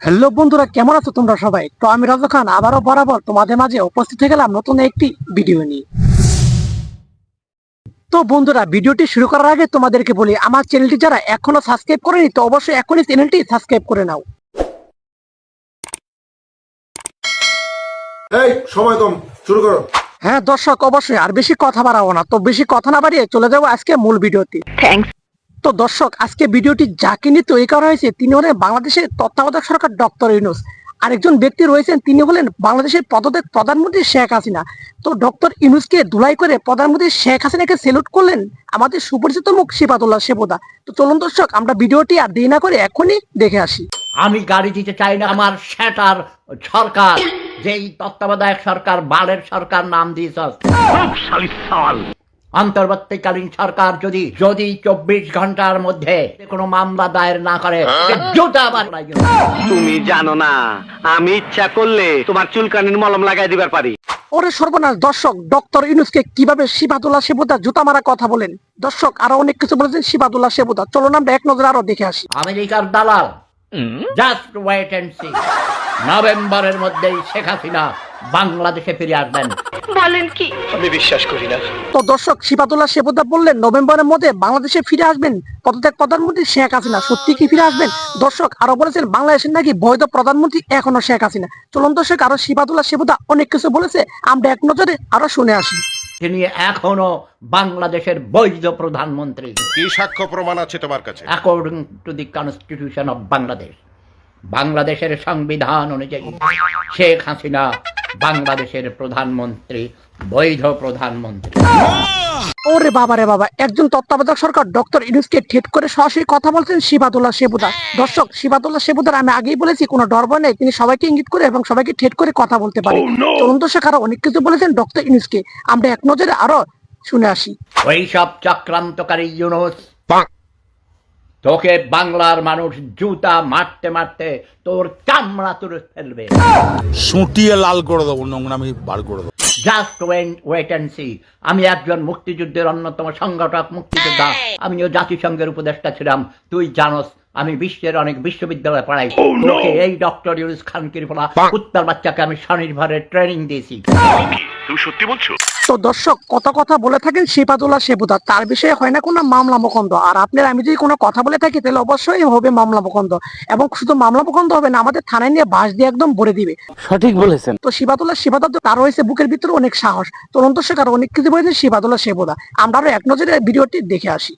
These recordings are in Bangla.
হ্যালো বন্ধুরা কেমন আছো তোমরা সবাই? তো আমি রাজা খান আবারও বরাবর তোমাদের মাঝে উপস্থিত হয়ে গেলাম নতুন একটি ভিডিও নিয়ে। তো বন্ধুরা ভিডিওটি শুরু করার আগে তোমাদেরকে বলি আমার চ্যানেলটি যারা এখনও সাবস্ক্রাইব করেনি তো অবশ্যই এখনই চ্যানেলটি সাবস্ক্রাইব করে নাও। এই সময় কম শুরু করো। হ্যাঁ দর্শক অবশ্যই আর বেশি কথা বাড়াবো না তো বেশি কথা না বাড়িয়ে চলে যাব আজকে মূল ভিডিওতে তো দর্শক আজকে ভিডিওটি যাকে নিয়ে তৈরি করা হয়েছে তিনি হলেন বাংলাদেশের তত্ত্বাবধায়ক সরকার ডক্টর ইউনুস। আরেকজন ব্যক্তি রয়েছেন তিনি হলেন বাংলাদেশের পদত্যাগ প্রধানমন্ত্রী শেখ হাসিনা। তো ডক্টর ইউনুসকে ধুলাই করে প্রধানমন্ত্রী শেখ হাসিনাকে সেলুট করলেন আমাদের সুপরিচিত মুখ শিবাদুল্লাহ সেবদা তো চলুন দর্শক আমরা ভিডিওটি আর দেরি না করে এখনই দেখে আসি। আমি গাড়ি দিতে চাই না আমার সেটার সরকার যেই তত্ত্বাবধায়ক সরকার বালের সরকার নাম দিয়েছ। অন্তর্বর্তীকালীন সরকার যদি যদি চব্বিশ ঘণ্টার মধ্যে কোনো মামলা দায়ের না করে জুতা তুমি জানো না আমি ইচ্ছা করলে তোমার চুলকানির মলম লাগাই দিবার পারি। ওরে সর্বনাশ দর্শক ডক্টর ইউনুসকে কীভাবে শিবাদুল্লাহ সেবদা জুতা মারা কথা বলেন? দর্শক আরও অনেক কিছু বলেছেন শিবাদুল্লাহ সেবদা চলুন আমরা এক নজরে আরও দেখে আসি। আমেরিকার দালাল জাস্ট ওয়েট এন্ড সি নভেম্বরের মধ্যেই শেখ হাসিনা বাংলাদেশে ফিরে আসবেন। বলেন কি? আমি বিশ্বাস করি না। তো দর্শক শিবাদুল্লাহ সেবদা বললেন নভেম্বরের মধ্যে বাংলাদেশে ফিরে আসবেন পদত্যাগ প্রধানমন্ত্রী শেখ হাসিনা? সত্যি কি ফিরে আসবেন? দর্শক আরও বলেছেন বাংলাদেশের নাকি বৈধ প্রধানমন্ত্রী এখনও শেখ হাসিনা। চলুন দর্শক আরও শিবাদুল্লাহ সেবদা অনেক কিছু বলেছে। আমরা এক নজরে আরও শুনে আসি। তিনি এখনও বাংলাদেশের বৈধ প্রধানমন্ত্রী। কি সাক্ষ্য প্রমাণ আছে তোমার কাছে? According to the constitution of Bangladesh বাংলাদেশের সংবিধান অনুযায়ী শেখ হাসিনা বাংলাদেশের প্রধানমন্ত্রী বৈধ প্রধানমন্ত্রী। ওরে বাবা রে বাবা একজন তত্ত্বাবধায়ক সরকার ডক্টর ইউনুসকে ঠেট করে সরাসরি কথা বলছেন শিবাদুল্লাহ সেবুদা দর্শক শিবাদুল্লাহ সেবুদার আমি আগেই বলেছি কোনো ডর ভয় নেই তিনি সবাইকে ইঙ্গিত করে এবং সবাইকে ঠেট করে কথা বলতে পারে। চলুন দর্শক আরও অনেক কিছু বলেছেন ডক্টর ইউনুসকে। আমরা এক নজরে আরও শুনে আসি। ওই সব চক্রান্তকারী ইউনুস তোকে বাংলার মানুষ জুতা মারতে মারতে তোর চামড়া তুলে ফেলবে। সুটিয়ে লাল করে দেবো নোংরামি বার করে দেবো। জাস্ট ওয়েট অ্যান্ড সি আমি একজন মুক্তিযুদ্ধের অন্যতম সংগঠক মুক্তিযোদ্ধা। আমিও জাতিসংঘের উপদেষ্টা ছিলাম। তুই জানোস আমি বিশ্বের অনেক বিশ্ববিদ্যালয়ে পড়াই। তোকে এই ডক্টর ইউনুস খানকির ফলা উত্তর বাচ্চাকে আমি স্বনির্ভরের ট্রেনিং দিয়েছি। তো দর্শক কত কথা বলে থাকেন শিবাদুল্লাহ সেবুদা তার বিষয়ে হয় না কোনো মামলা মোকন্দ আর আপনার আমি যদি কোনো কথা বলে থাকি তাহলে অবশ্যই হবে মামলা মোকন্দ এবং শুধু মামলা মোকন্দ হবে না আমাদের থানায় নিয়ে বাস দিয়ে একদম ভরে দিবে। সঠিক বলেছেন। তো শিবাদুল্লাহ শিবাদা তো তার রয়েছে বুকের ভিতরে অনেক সাহস। তদন্ত শেখার অনেক কিছু বলেছেন শিবাদুল্লাহ সেবুদা আমরা আরও এক নজরে ভিডিওটি দেখে আসি।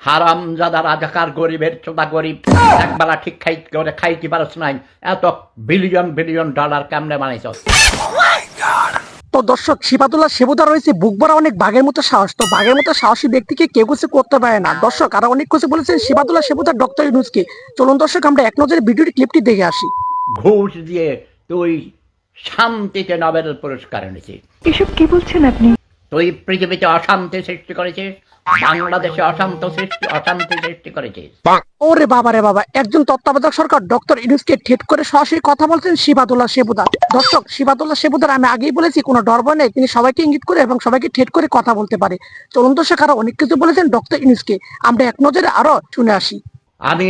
হারাম জাদা রাজাকার গরিবের চোদা গরিব একবেলা ঠিক খাই করে খাইতে পারছ নাই। এত বিলিয়ন বিলিয়ন ডলার কেমনে বানাইছ তো দর্শক শিবাদুল্লাহ শিবুদা রয়েছে বুক ভরা অনেক বাঘের মতো সাহস। তো বাঘের মতো সাহসী ব্যক্তিকে কেউ কিছু করতে পারে না। দর্শক আর অনেক কিছু বলেছেন শিবাদুল্লাহ শিবুদার ডক্টর ইউনুসকে। চলুন দর্শক আমরা এক নজরে ভিডিওটি ক্লিপটি দেখে আসি। ঘুষ দিয়ে তুই শান্তিতে নোবেল পুরস্কার এনেছিস। এসব কি বলছেন আপনি? তুই পৃথিবীতে অশান্তি সৃষ্টি করেছিস? বাংলাদেশে অশান্ত সৃষ্টি অশান্তি সৃষ্টি করেছিস। ওরে বাবা রে বাবা একজন তত্ত্বাবধায়ক সরকার ডক্টর ইউনুসকে ঠেট করে সরাসরি কথা বলছেন শিবাদুল্লাহ সেবুদা দর্শক শিবাদুল্লাহ সেবুদার আমি আগেই বলেছি কোনো ডর নেই তিনি সবাইকে ইঙ্গিত করে এবং সবাইকে ঠেট করে কথা বলতে পারে। চলুন আরও অনেক কিছু বলেছেন ডক্টর ইউনুসকে আমরা এক নজরে আরও শুনে আসি। আমি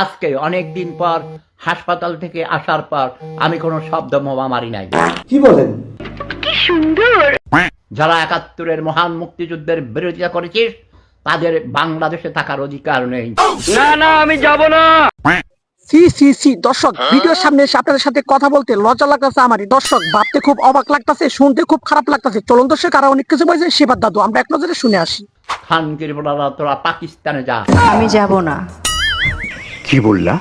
আজকে অনেক দিন পর হাসপাতাল থেকে আসার পর আমি কোনো শব্দ মোমা মারি নাই। যারা একাত্তরের মহান মুক্তিযুদ্ধের বিরোধিতা করেছিস তাদের বাংলাদেশে থাকার অধিকার নেই। না না আমি যাব না। সি সি সি দর্শক ভিডিওর সামনে এসে আপনাদের সাথে কথা বলতে লজ্জা লাগতেছে আমারই। দর্শক ভাবতে খুব অবাক লাগতেছে শুনতে খুব খারাপ লাগতেছে। চলুন দর্শক আরও অনেক কিছু বলেছেন শিবাদ দাদু আমরা এক নজরে শুনে আসি। খানকির বলারা তোরা পাকিস্তানে যা। আমি যাব না। কি বললা?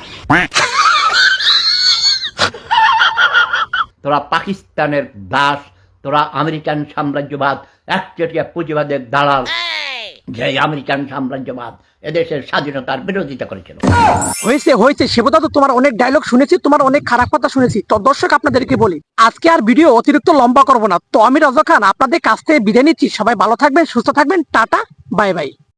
তোরা পাকিস্তানের দাস তোরা আমেরিকান সাম্রাজ্যবাদ একচেটিয়া পুঁজিবাদের দালাল। যে আমেরিকান সাম্রাজ্যবাদ এদেশের স্বাধীনতার বিরোধিতা করেছিল। হয়েছে হয়েছে। শিবদা তো তোমার অনেক ডায়লগ শুনেছি তোমার অনেক খারাপ কথা শুনেছি। তো দর্শক আপনাদেরকে বলি আজকে আর ভিডিও অতিরিক্ত লম্বা করব না। তো আমি রাজা খান আপনাদের কাছ থেকে বিদায় নিচ্ছি। সবাই ভালো থাকবেন সুস্থ থাকবেন। Ta ta bye bye.